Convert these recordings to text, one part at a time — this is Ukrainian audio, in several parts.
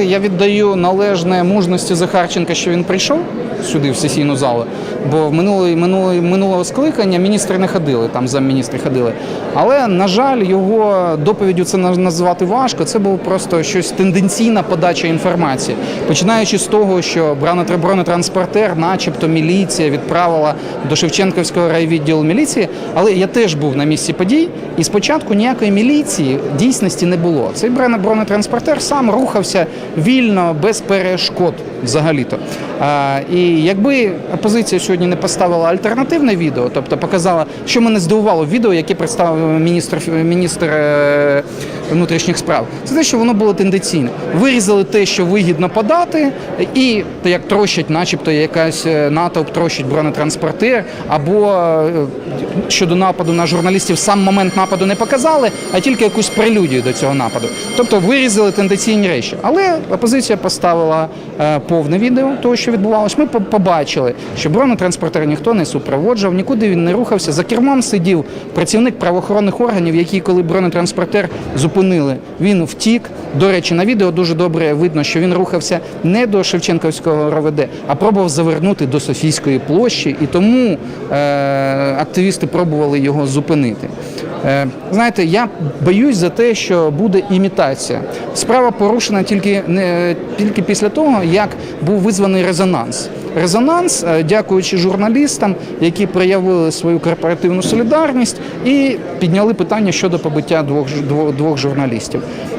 Я віддаю належне мужності Захарченка, що він прийшов сюди, в сесійну залу. Бо в минулої, минулої, минулого скликання міністри не ходили, там замміністри ходили. Але, на жаль, його доповіддю це наз- назвати важко. Це був просто щось тенденційна подача інформації. Починаючи з того, що бронетр- бронетранспортер, начебто міліція відправила до Шевченківського райвідділу міліції. Але я теж був на місці подій, і спочатку ніякої міліції дійсності не було. Цей броне- бронетранспортер сам рухався вільно, без перешкод взагалі-то. І якби опозиція сьогодні не поставила альтернативне відео, тобто показала, що мене здивувало відео, яке представив міністр, міністр е, внутрішніх справ, це те, що воно було тенденційне. Вирізали те, що вигідно подати, і як трощать, начебто, якась е, натовп трощить бронетранспортер, або е, щодо нападу на журналістів сам момент нападу не показали, а тільки якусь прелюдію до цього нападу. Тобто вирізали тенденційні речі. Але опозиція поставила е, повне відео того, що відбувалося. Ми побачили, що бронетранспортер ніхто не супроводжував, нікуди він не рухався. За кермом сидів працівник правоохоронних органів, який, коли бронетранспортер зупинили, він втік. До речі, на відео дуже добре видно, що він рухався не до Шевченківського РОВД, а пробував завернути до Софійської площі, і тому е, активісти пробували його зупинити. Е, знаєте, я боюсь за те, що буде імітація. Справа порушена тільки не тільки після того, як був визваний резонанс. Резонанс, е, дякуючи журналістам, які проявили свою корпоративну солідарність і підняли питання щодо побиття двох двох, двох.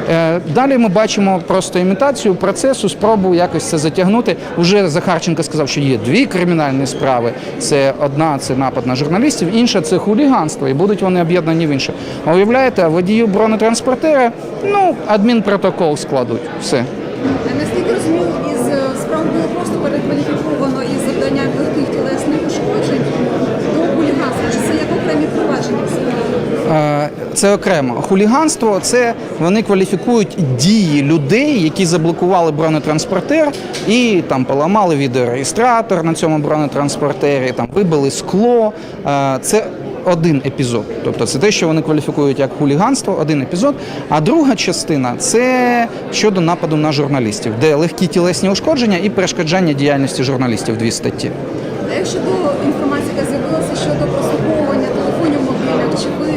Е, Далі ми бачимо просто імітацію процесу, спробу якось це затягнути. Уже Захарченко сказав, що є дві кримінальні справи. Це одна це напад на журналістів, інша це хуліганство, і будуть вони об'єднані в інше. А уявляєте, водію бронетранспортера, ну адмінпротокол складуть. Все. Наскільки розумію, із е, справ просто перекваліфіковано із завданням легких тілесних ушкоджень до хуліганства. Чи це як окремі провадження? Е, Це окремо. Хуліганство це вони кваліфікують дії людей, які заблокували бронетранспортер і там поламали відеореєстратор на цьому бронетранспортері, там вибили скло. Е, Це один епізод. Тобто це те, що вони кваліфікують як хуліганство, один епізод. А друга частина це щодо нападу на журналістів, де легкі тілесні ушкодження і перешкоджання діяльності журналістів. Дві статті. А як щодо інформації, яка з'явилася щодо прослуховування телефонів мобільних, чи ви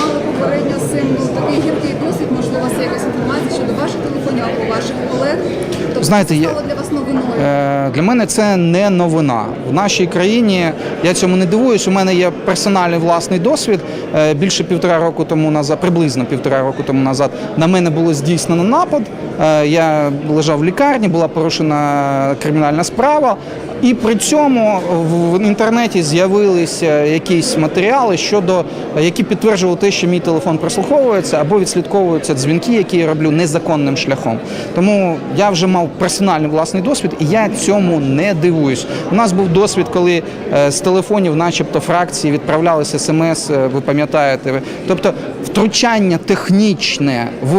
мали попередньо з цим ну, такий гіркий досвід? Можливо, у вас є якась інформація щодо ваших телефонів або ваших колег? Тобто Знаєте, це новиною? Е, Для мене це не новина. В нашій країні я цьому не дивуюсь. У мене є персональний власний досвід. Е, Більше півтора року тому назад, приблизно півтора року тому назад, на мене було здійснено напад. Е, Я лежав в лікарні, була порушена кримінальна справа. І при цьому в інтернеті з'явилися якісь матеріали щодо які підтверджували те, що мій телефон прослуховується або відслідковуються дзвінки, які я роблю незаконним шляхом. Тому я вже мав персональний власний досвід, і я цьому не дивуюсь. У нас був досвід, коли е, з телефонів, начебто, фракції відправлялися смс. е, Ви пам'ятаєте, тобто втручання технічне в.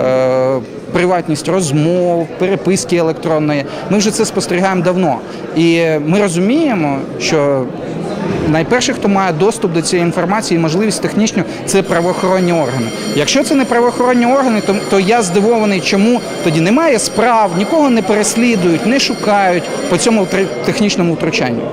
е, Приватність розмов, переписки електронної. Ми вже це спостерігаємо давно. І ми розуміємо, що найперше, хто має доступ до цієї інформації і можливість технічно це правоохоронні органи. Якщо це не правоохоронні органи, то, то я здивований, чому тоді немає справ, нікого не переслідують, не шукають по цьому технічному втручанню.